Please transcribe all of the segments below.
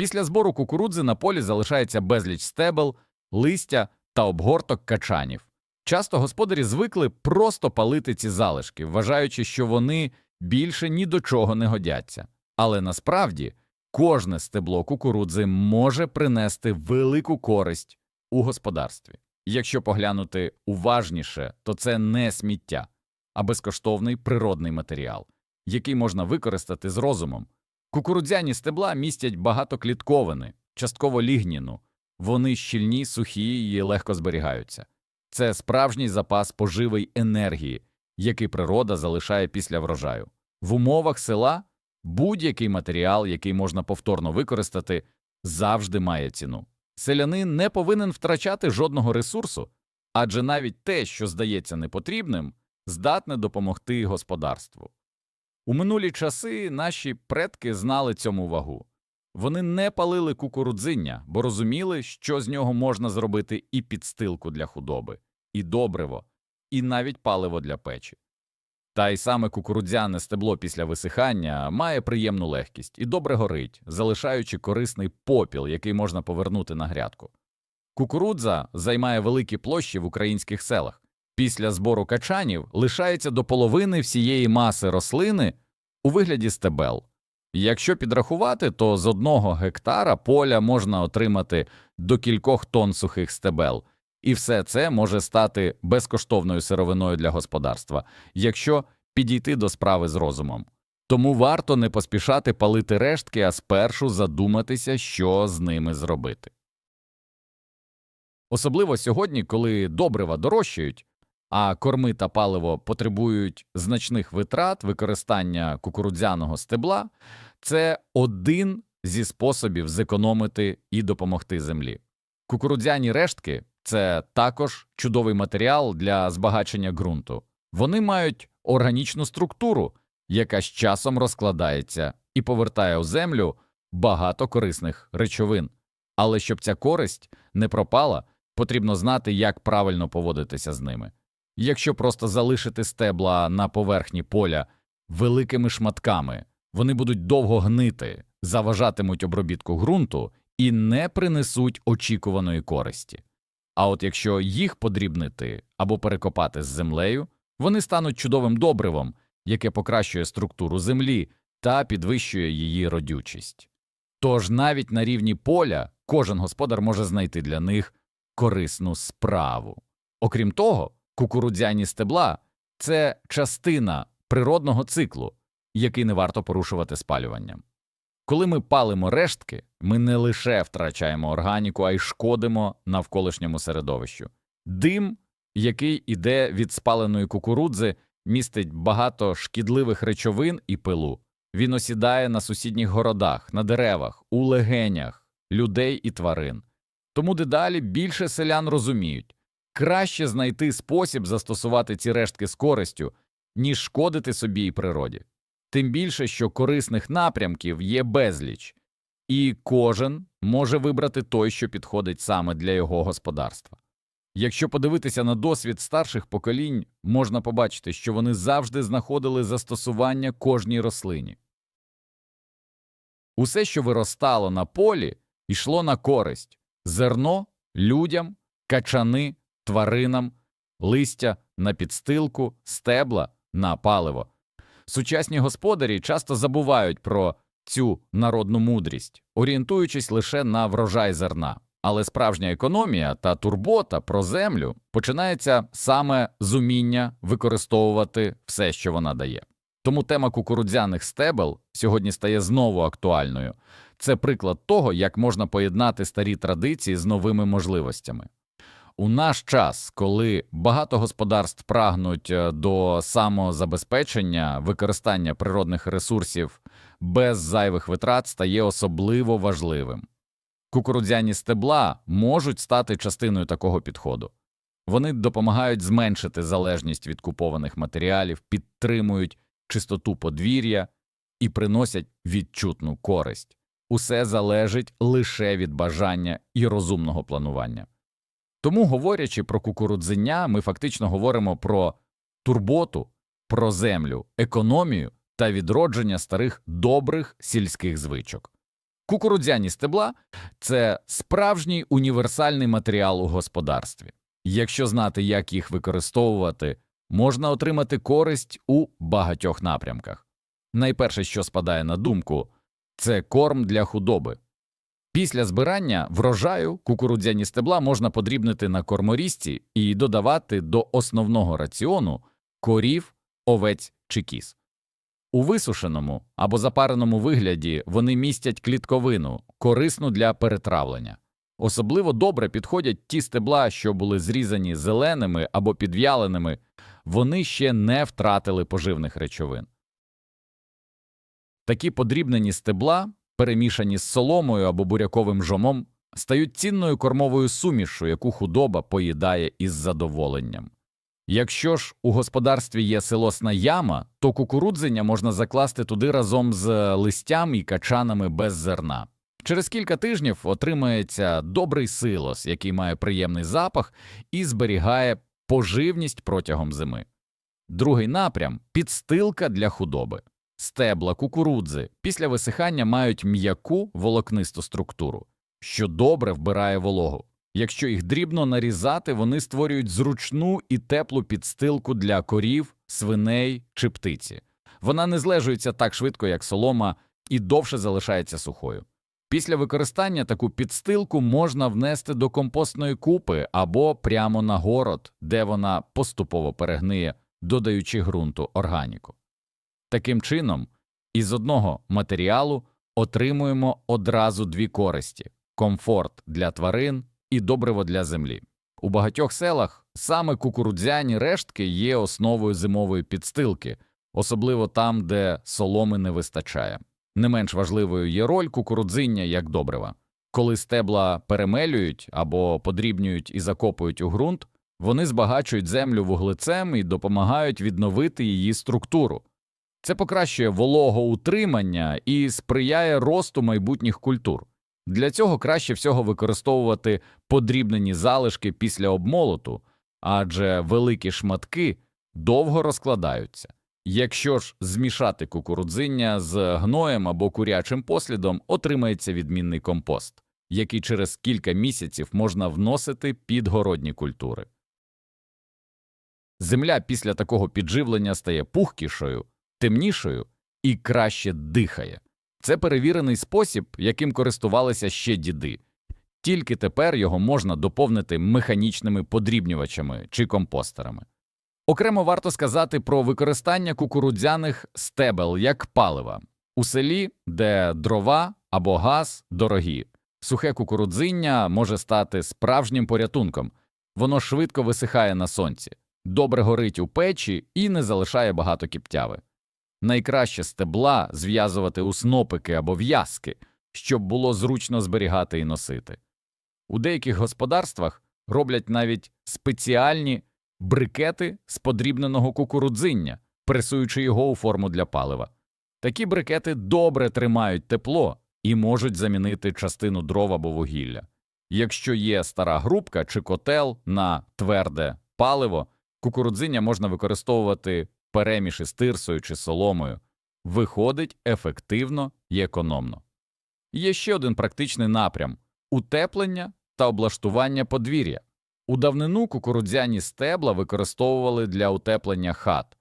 Після збору кукурудзи на полі залишається безліч стебел, листя та обгорток качанів. Часто господарі звикли просто палити ці залишки, вважаючи, що вони більше ні до чого не годяться. Але насправді кожне стебло кукурудзи може принести велику користь у господарстві. Якщо поглянути уважніше, то це не сміття, а безкоштовний природний матеріал, який можна використати з розумом. Кукурудзяні стебла містять багато клітковини, частково лігніну. Вони щільні, сухі і легко зберігаються. Це справжній запас поживої енергії, який природа залишає після врожаю. В умовах села будь-який матеріал, який можна повторно використати, завжди має ціну. Селянин не повинен втрачати жодного ресурсу, адже навіть те, що здається непотрібним, здатне допомогти господарству. У минулі часи наші предки знали цьому вагу. Вони не палили кукурудзиння, бо розуміли, що з нього можна зробити і підстилку для худоби, і добриво, і навіть паливо для печі. Та й саме кукурудзяне стебло після висихання має приємну легкість і добре горить, залишаючи корисний попіл, який можна повернути на грядку. Кукурудза займає великі площі в українських селах. Після збору качанів лишається до половини всієї маси рослини у вигляді стебел. Якщо підрахувати, то з одного гектара поля можна отримати до кількох тонн сухих стебел, і все це може стати безкоштовною сировиною для господарства, якщо підійти до справи з розумом. Тому варто не поспішати палити рештки, а спершу задуматися, що з ними зробити. Особливо сьогодні, коли добрива дорожчають, а корми та паливо потребують значних витрат використання кукурудзяного стебла, це один зі способів зекономити і допомогти землі. Кукурудзяні рештки це також чудовий матеріал для збагачення ґрунту. Вони мають органічну структуру, яка з часом розкладається і повертає у землю багато корисних речовин. Але щоб ця користь не пропала, потрібно знати, як правильно поводитися з ними. Якщо просто залишити стебла на поверхні поля великими шматками, вони будуть довго гнити, заважатимуть обробітку ґрунту і не принесуть очікуваної користі. А от якщо їх подрібнити або перекопати з землею, вони стануть чудовим добривом, яке покращує структуру землі та підвищує її родючість. Тож навіть на рівні поля кожен господар може знайти для них корисну справу. Окрім того, кукурудзяні стебла це частина природного циклу, який не варто порушувати спалюванням. Коли ми палимо рештки, ми не лише втрачаємо органіку, а й шкодимо навколишньому середовищу. Дим, який іде від спаленої кукурудзи, містить багато шкідливих речовин і пилу. Він осідає на сусідніх городах, на деревах, у легенях, людей і тварин. Тому дедалі більше селян розуміють краще знайти спосіб застосувати ці рештки з користю, ніж шкодити собі і природі. Тим більше, що корисних напрямків є безліч, і кожен може вибрати той, що підходить саме для його господарства. Якщо подивитися на досвід старших поколінь, можна побачити, що вони завжди знаходили застосування кожній рослині. Усе, що виростало на полі, йшло на користь зерно людям, качани, тваринам, листя на підстилку, стебла на паливо. Сучасні господарі часто забувають про цю народну мудрість, орієнтуючись лише на врожай зерна. Але справжня економія та турбота про землю починається саме з уміння використовувати все, що вона дає. Тому тема кукурудзяних стебел сьогодні стає знову актуальною. Це приклад того, як можна поєднати старі традиції з новими можливостями. У наш час, коли багато господарств прагнуть е, до самозабезпечення, використання природних ресурсів без зайвих витрат стає особливо важливим. Кукурудзяні стебла можуть стати частиною такого підходу. Вони допомагають зменшити залежність від купованих матеріалів, підтримують чистоту подвір'я і приносять відчутну користь. Усе залежить лише від бажання і розумного планування. Тому, говорячи про кукурудзення, ми фактично говоримо про турботу, про землю, економію та відродження старих добрих сільських звичок. Кукурудзяні стебла це справжній універсальний матеріал у господарстві. Якщо знати, як їх використовувати, можна отримати користь у багатьох напрямках. Найперше, що спадає на думку, це корм для худоби. Після збирання врожаю кукурудзяні стебла можна подрібнити на корморізці і додавати до основного раціону корів, овець чи кіз. У висушеному або запареному вигляді вони містять клітковину, корисну для перетравлення. Особливо добре підходять ті стебла, що були зрізані зеленими або підв'яленими, вони ще не втратили поживних речовин. Такі подрібнені стебла, перемішані з соломою або буряковим жомом, стають цінною кормовою сумішю, яку худоба поїдає із задоволенням. Якщо ж у господарстві є силосна яма, то кукурудзення можна закласти туди разом з листям і качанами без зерна. Через кілька тижнів отримається добрий силос, який має приємний запах і зберігає поживність протягом зими. Другий напрям підстилка для худоби. Стебла кукурудзи після висихання мають м'яку волокнисту структуру, що добре вбирає вологу. Якщо їх дрібно нарізати, вони створюють зручну і теплу підстилку для корів, свиней чи птиці. Вона не злежується так швидко, як солома, і довше залишається сухою. Після використання таку підстилку можна внести до компостної купи або прямо на город, де вона поступово перегниє, додаючи ґрунту органіку. Таким чином, із одного матеріалу отримуємо одразу дві користі комфорт для тварин і добриво для землі. У багатьох селах саме кукурудзяні рештки є основою зимової підстилки, особливо там, де соломи не вистачає. Не менш важливою є роль кукурудзиння як добрива. Коли стебла перемелюють або подрібнюють і закопують у ґрунт, вони збагачують землю вуглецем і допомагають відновити її структуру. Це покращує вологоутримання і сприяє росту майбутніх культур. Для цього краще всього використовувати подрібнені залишки після обмолоту, адже великі шматки довго розкладаються. Якщо ж змішати кукурудзиння з гноєм або курячим послідом, отримається відмінний компост, який через кілька місяців можна вносити під городні культури. Земля після такого підживлення стає пухкішою, темнішою і краще дихає. Це перевірений спосіб, яким користувалися ще діди, тільки тепер його можна доповнити механічними подрібнювачами чи компостерами. Окремо варто сказати про використання кукурудзяних стебел як палива у селі, де дрова або газ дорогі. Сухе кукурудзиння може стати справжнім порятунком, воно швидко висихає на сонці, добре горить у печі і не залишає багато кіптяви. Найкраще стебла зв'язувати у снопики або в'язки, щоб було зручно зберігати і носити. У деяких господарствах роблять навіть спеціальні брикети з подрібненого кукурудзиння, пресуючи його у форму для палива. Такі брикети добре тримають тепло і можуть замінити частину дров або вугілля. Якщо є стара грубка чи котел на тверде паливо, кукурудзиння можна використовувати переміші з тирсою чи соломою, виходить ефективно і економно. Є ще один практичний напрям утеплення та облаштування подвір'я. У давнину кукурудзяні стебла використовували для утеплення хат,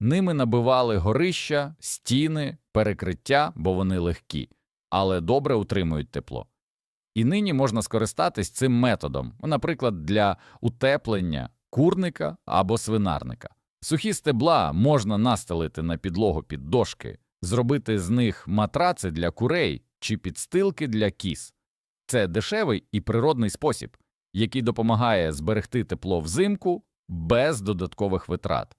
ними набивали горища, стіни, перекриття, бо вони легкі, але добре утримують тепло. І нині можна скористатись цим методом, наприклад, для утеплення курника або свинарника. Сухі стебла можна настелити на підлогу під дошки, зробити з них матраци для курей чи підстилки для кіз. Це дешевий і природний спосіб, який допомагає зберегти тепло взимку без додаткових витрат.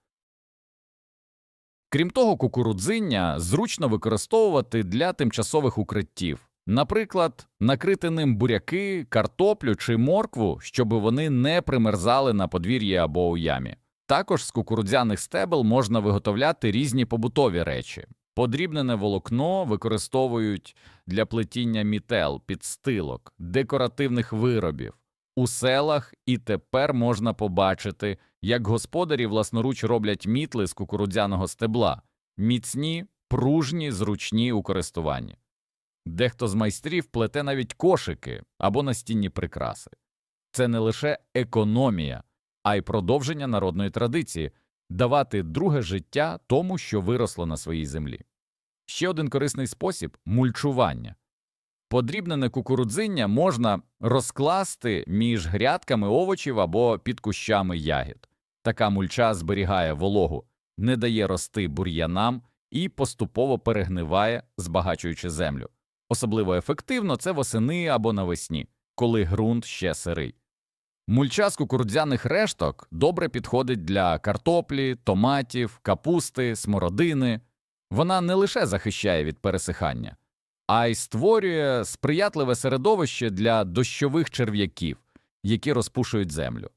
Крім того, кукурудзиння зручно використовувати для тимчасових укриттів, наприклад, накрити ним буряки, картоплю чи моркву, щоб вони не примерзали на подвір'ї або у ямі. Також з кукурудзяних стебел можна виготовляти різні побутові речі. Подрібнене волокно використовують для плетіння мітел, підстилок, декоративних виробів. У селах і тепер можна побачити, як господарі власноруч роблять мітли з кукурудзяного стебла, міцні, пружні, зручні у користуванні. Дехто з майстрів плете навіть кошики або настінні прикраси. Це не лише економія, а й продовження народної традиції давати друге життя тому, що виросло на своїй землі. Ще один корисний спосіб мульчування. Подрібнене кукурудзиння можна розкласти між грядками овочів або під кущами ягід. Така мульча зберігає вологу, не дає рости бур'янам і поступово перегниває, збагачуючи землю. Особливо ефективно це восени або навесні, коли ґрунт ще сирий. Мульча з кукурудзяних решток добре підходить для картоплі, томатів, капусти, смородини. Вона не лише захищає від пересихання, а й створює сприятливе середовище для дощових черв'яків, які розпушують землю.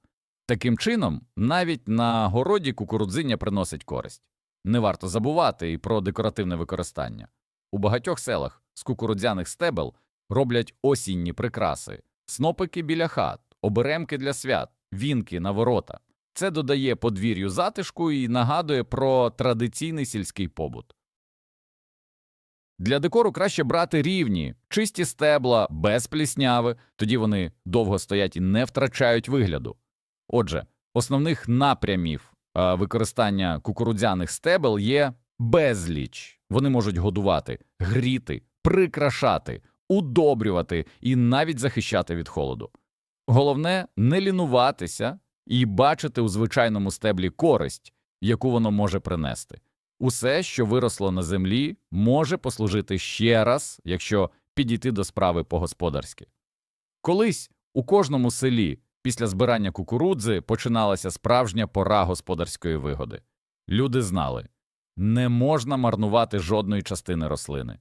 Таким чином, навіть на городі кукурудзиння приносить користь. Не варто забувати і про декоративне використання. У багатьох селах з кукурудзяних стебел роблять осінні прикраси, снопики біля хат, оберемки для свят, вінки на ворота. Це додає подвір'ю затишку і нагадує про традиційний сільський побут. Для декору краще брати рівні, чисті стебла, без плісняви, тоді вони довго стоять і не втрачають вигляду. Отже, основних напрямів використання кукурудзяних стебел є безліч. Вони можуть годувати, гріти, прикрашати, удобрювати і навіть захищати від холоду. Головне не лінуватися і бачити у звичайному стеблі користь, яку воно може принести. Усе, що виросло на землі, може послужити ще раз, якщо підійти до справи по-господарськи. Колись у кожному селі після збирання кукурудзи починалася справжня пора господарської вигоди. Люди знали не можна марнувати жодної частини рослини.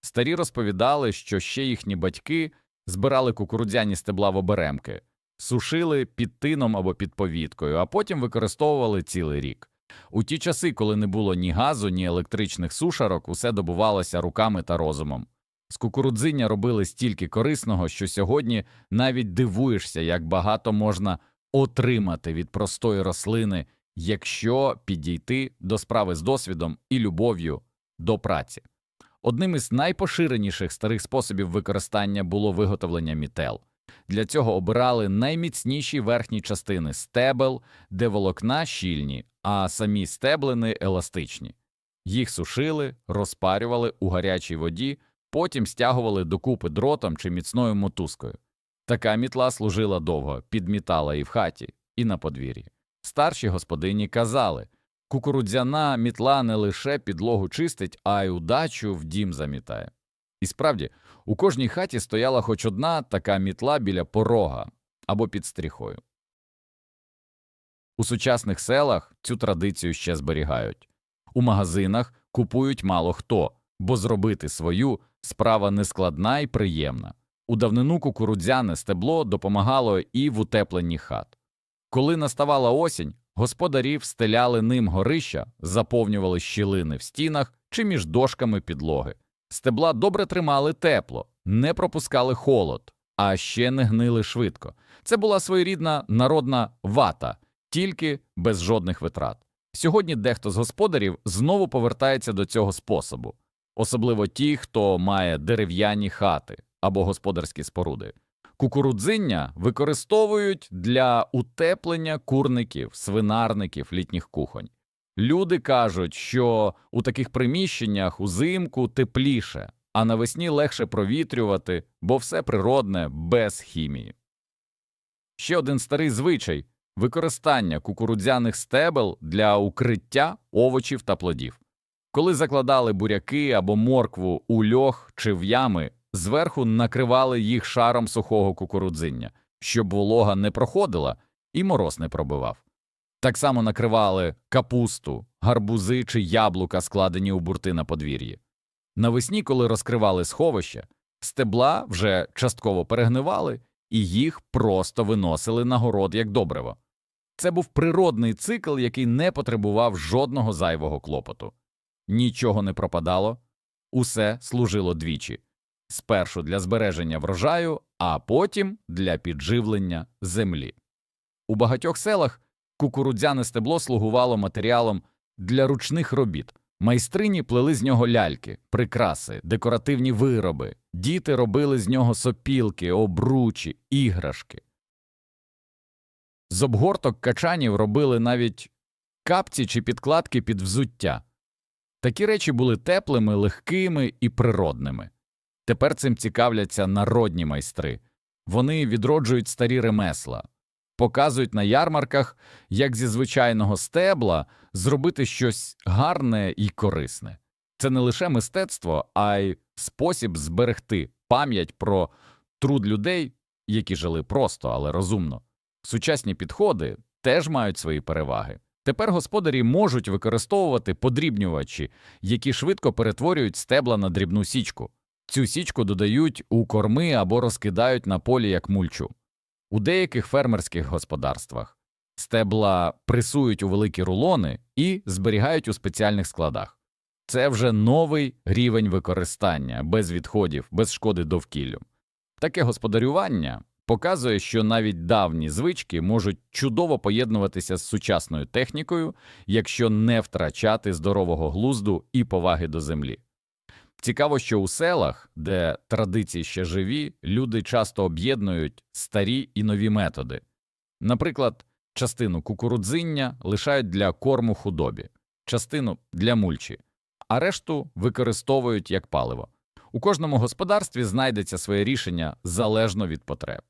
Старі розповідали, що ще їхні батьки збирали кукурудзяні стебла в оберемки, сушили під тином або під повіткою, а потім використовували цілий рік. У ті часи, коли не було ні газу, ні електричних сушарок, усе добувалося руками та розумом. З кукурудзиння робили стільки корисного, що сьогодні навіть дивуєшся, як багато можна отримати від простої рослини, якщо підійти до справи з досвідом і любов'ю до праці. Одним із найпоширеніших старих способів використання було виготовлення мітел. Для цього обирали найміцніші верхні частини стебел, де волокна щільні, а самі стеблини еластичні. Їх сушили, розпарювали у гарячій воді, потім стягували докупи дротом чи міцною мотузкою. Така мітла служила довго, підмітала і в хаті, і на подвір'ї. Старші господині казали кукурудзяна мітла не лише підлогу чистить, а й удачу в дім замітає. І справді, у кожній хаті стояла хоч одна така мітла біля порога або під стріхою. У сучасних селах цю традицію ще зберігають. У магазинах купують мало хто, бо зробити свою справа нескладна і приємна. У давнину кукурудзяне стебло допомагало і в утепленні хат. Коли наставала осінь, господарів стеляли ним горища, заповнювали щілини в стінах чи між дошками підлоги. Стебла добре тримали тепло, не пропускали холод, а ще не гнили швидко. Це була своєрідна народна вата, тільки без жодних витрат. Сьогодні дехто з господарів знову повертається до цього способу, особливо ті, хто має дерев'яні хати або господарські споруди. Кукурудзиння використовують для утеплення курників, свинарників, літніх кухонь. Люди кажуть, що у таких приміщеннях узимку тепліше, а навесні легше провітрювати, бо все природне без хімії. Ще один старий звичай використання кукурудзяних стебел для укриття овочів та плодів. Коли закладали буряки або моркву у льох чи в ями, зверху накривали їх шаром сухого кукурудзиння, щоб волога не проходила і мороз не пробивав. Так само накривали капусту, гарбузи чи яблука, складені у бурти на подвір'ї. Навесні, коли розкривали сховище, стебла вже частково перегнивали і їх просто виносили на город як добриво. Це був природний цикл, який не потребував жодного зайвого клопоту. Нічого не пропадало, усе служило двічі спершу для збереження врожаю, а потім для підживлення землі. У багатьох селах кукурудзяне стебло слугувало матеріалом для ручних робіт, Майстрині плели з нього ляльки, прикраси, декоративні вироби, діти робили з нього сопілки, обручі, іграшки. З обгорток качанів робили навіть капці чи підкладки під взуття. Такі речі були теплими, легкими і природними. Тепер цим цікавляться народні майстри. Вони відроджують старі ремесла, показують на ярмарках, як зі звичайного стебла зробити щось гарне і корисне. Це не лише мистецтво, а й спосіб зберегти пам'ять про труд людей, які жили просто, але розумно. Сучасні підходи теж мають свої переваги. Тепер господарі можуть використовувати подрібнювачі, які швидко перетворюють стебла на дрібну січку. Цю січку додають у корми або розкидають на полі як мульчу. У деяких фермерських господарствах стебла пресують у великі рулони і зберігають у спеціальних складах. Це вже новий рівень використання без відходів, без шкоди довкіллю. Таке господарювання показує, що навіть давні звички можуть чудово поєднуватися з сучасною технікою, якщо не втрачати здорового глузду і поваги до землі. Цікаво, що у селах, де традиції ще живі, люди часто об'єднують старі і нові методи. Наприклад, частину кукурудзиння лишають для корму худобі, частину для мульчі, а решту використовують як паливо. У кожному господарстві знайдеться своє рішення залежно від потреб.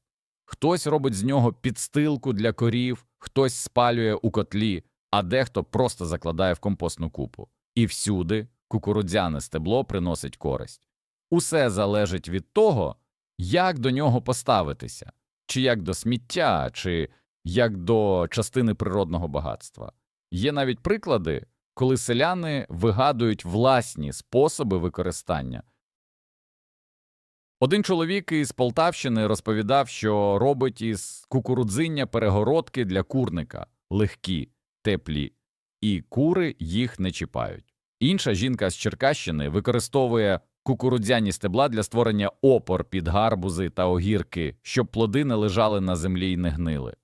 Хтось робить з нього підстилку для корів, хтось спалює у котлі, а дехто просто закладає в компостну купу. І всюди кукурудзяне стебло приносить користь. Усе залежить від того, як до нього поставитися, чи як до сміття, чи як до частини природного багатства. Є навіть приклади, коли селяни вигадують власні способи використання. Один чоловік із Полтавщини розповідав, що робить із кукурудзиння перегородки для курника легкі, теплі, і кури їх не чіпають. Інша жінка з Черкащини використовує кукурудзяні стебла для створення опор під гарбузи та огірки, щоб плоди не лежали на землі і не гнили.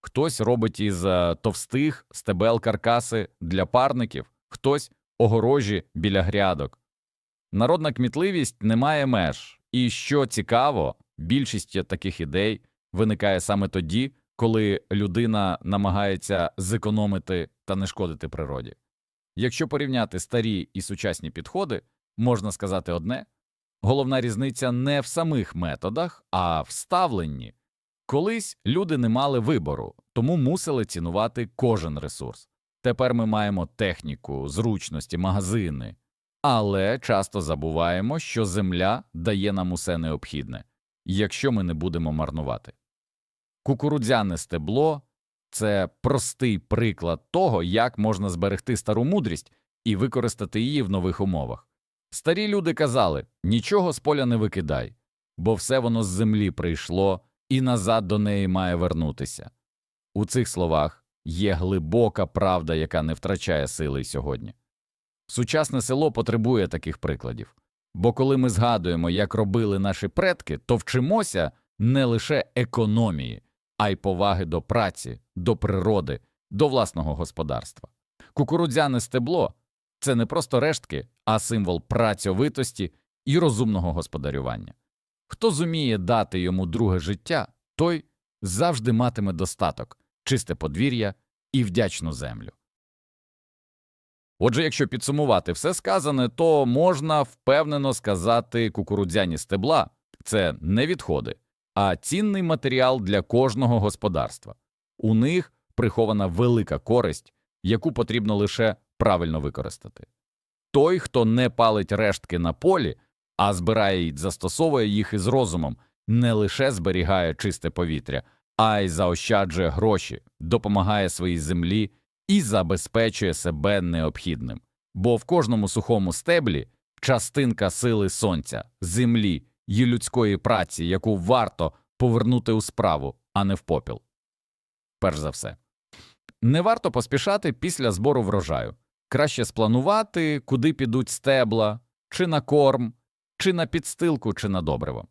Хтось робить із е, товстих стебел каркаси для парників, хтось огорожі біля грядок. Народна кмітливість не має меж, і що цікаво, більшість таких ідей виникає саме тоді, коли людина намагається зекономити та не шкодити природі. Якщо порівняти старі і сучасні підходи, можна сказати одне головна різниця не в самих методах, а в ставленні. Колись люди не мали вибору, тому мусили цінувати кожен ресурс. Тепер ми маємо техніку, зручності, магазини, але часто забуваємо, що земля дає нам усе необхідне, якщо ми не будемо марнувати. Кукурудзяне стебло це простий приклад того, як можна зберегти стару мудрість і використати її в нових умовах. Старі люди казали нічого з поля не викидай, бо все воно з землі прийшло і назад до неї має вернутися. У цих словах є глибока правда, яка не втрачає сили сьогодні. Сучасне село потребує таких прикладів, бо коли ми згадуємо, як робили наші предки, то вчимося не лише економії, а й поваги до праці, до природи, до власного господарства. Кукурудзяне стебло це не просто рештки, а символ працьовитості і розумного господарювання. Хто зуміє дати йому друге життя, той завжди матиме достаток, чисте подвір'я і вдячну землю. Отже, якщо підсумувати все сказане, то можна впевнено сказати, кукурудзяні стебла це не відходи, а цінний матеріал для кожного господарства. У них прихована велика користь, яку потрібно лише правильно використати. Той, хто не палить рештки на полі, а збирає і застосовує їх із розумом, не лише зберігає чисте повітря, а й заощаджує гроші, допомагає своїй землі і забезпечує себе необхідним. Бо в кожному сухому стеблі частинка сили сонця, землі і людської праці, яку варто повернути у справу, а не в попіл. Перш за все, не варто поспішати після збору врожаю. Краще спланувати, куди підуть стебла, чи на корм, чи на підстилку, чи на добриво.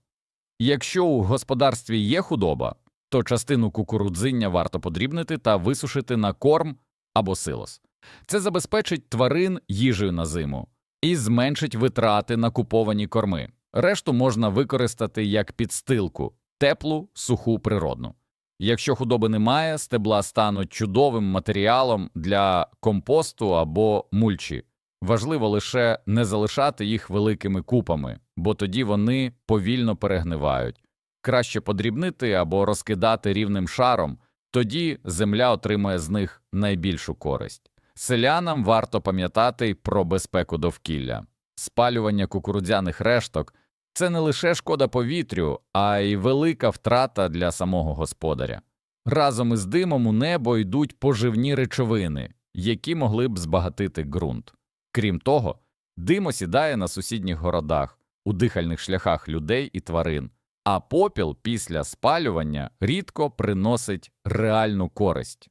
Якщо у господарстві є худоба, то частину кукурудзиння варто подрібнити та висушити на корм або силос. Це забезпечить тварин їжею на зиму і зменшить витрати на куповані корми. Решту можна використати як підстилку, теплу, суху природну. Якщо худоби немає, стебла стануть чудовим матеріалом для компосту або мульчі. Важливо лише не залишати їх великими купами, бо тоді вони повільно перегнивають. Краще подрібнити або розкидати рівним шаром, тоді земля отримає з них найбільшу користь. Селянам варто пам'ятати про безпеку довкілля. Спалювання кукурудзяних решток це не лише шкода повітрю, а й велика втрата для самого господаря. Разом із димом у небо йдуть поживні речовини, які могли б збагатити ґрунт. Крім того, дим осідає на сусідніх городах, у дихальних шляхах людей і тварин, а попіл після спалювання рідко приносить реальну користь.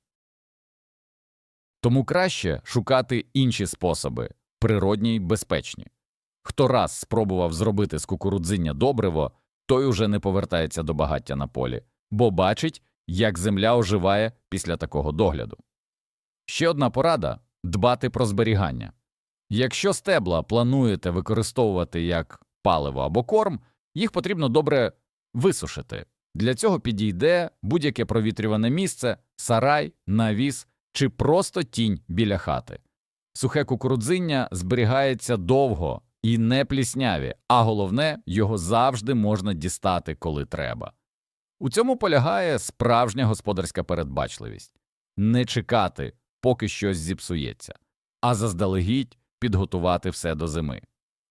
Тому краще шукати інші способи, природні й безпечні. Хто раз спробував зробити з кукурудзиння добриво, той уже не повертається до багаття на полі, бо бачить, як земля оживає після такого догляду. Ще одна порада дбати про зберігання. Якщо стебла плануєте використовувати як паливо або корм, їх потрібно добре висушити. Для цього підійде будь-яке провітрюване місце, сарай, навіс чи просто тінь біля хати. Сухе кукурудзиння зберігається довго і не плісняві, а головне, його завжди можна дістати, коли треба. У цьому полягає справжня господарська передбачливість не чекати, поки щось зіпсується, а заздалегідь підготувати все до зими.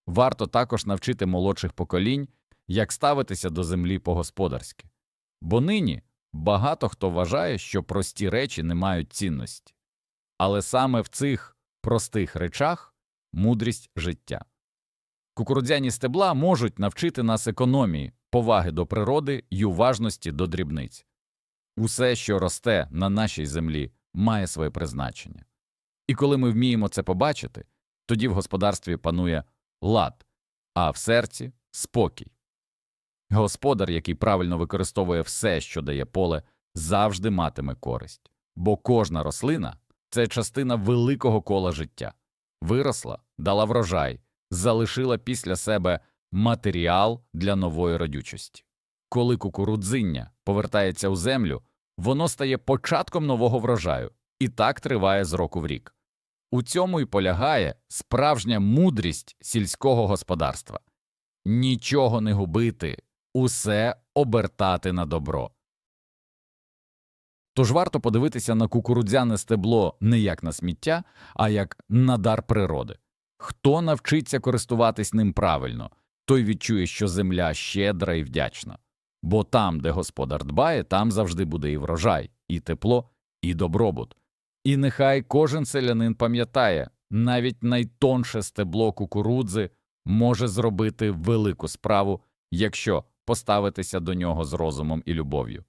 Варто також навчити молодших поколінь, як ставитися до землі по-господарськи. Бо нині багато хто вважає, що прості речі не мають цінності. Але саме в цих простих речах мудрість життя. Кукурудзяні стебла можуть навчити нас економії, поваги до природи й уважності до дрібниць. Усе, що росте на нашій землі, має своє призначення. І коли ми вміємо це побачити, тоді в господарстві панує лад, а в серці спокій. Господар, який правильно використовує все, що дає поле, завжди матиме користь, бо кожна рослина це частина великого кола життя. Виросла, дала врожай, залишила після себе матеріал для нової родючості. Коли кукурудзиння повертається у землю, воно стає початком нового врожаю, і так триває з року в рік. У цьому й полягає справжня мудрість сільського господарства нічого не губити, усе обертати на добро. Тож варто подивитися на кукурудзяне стебло не як на сміття, а як на дар природи. Хто навчиться користуватись ним правильно, той відчує, що земля щедра і вдячна. Бо там, де господар дбає, там завжди буде і врожай, і тепло, і добробут. І нехай кожен селянин пам'ятає, навіть найтонше стебло кукурудзи може зробити велику справу, якщо поставитися до нього з розумом і любов'ю.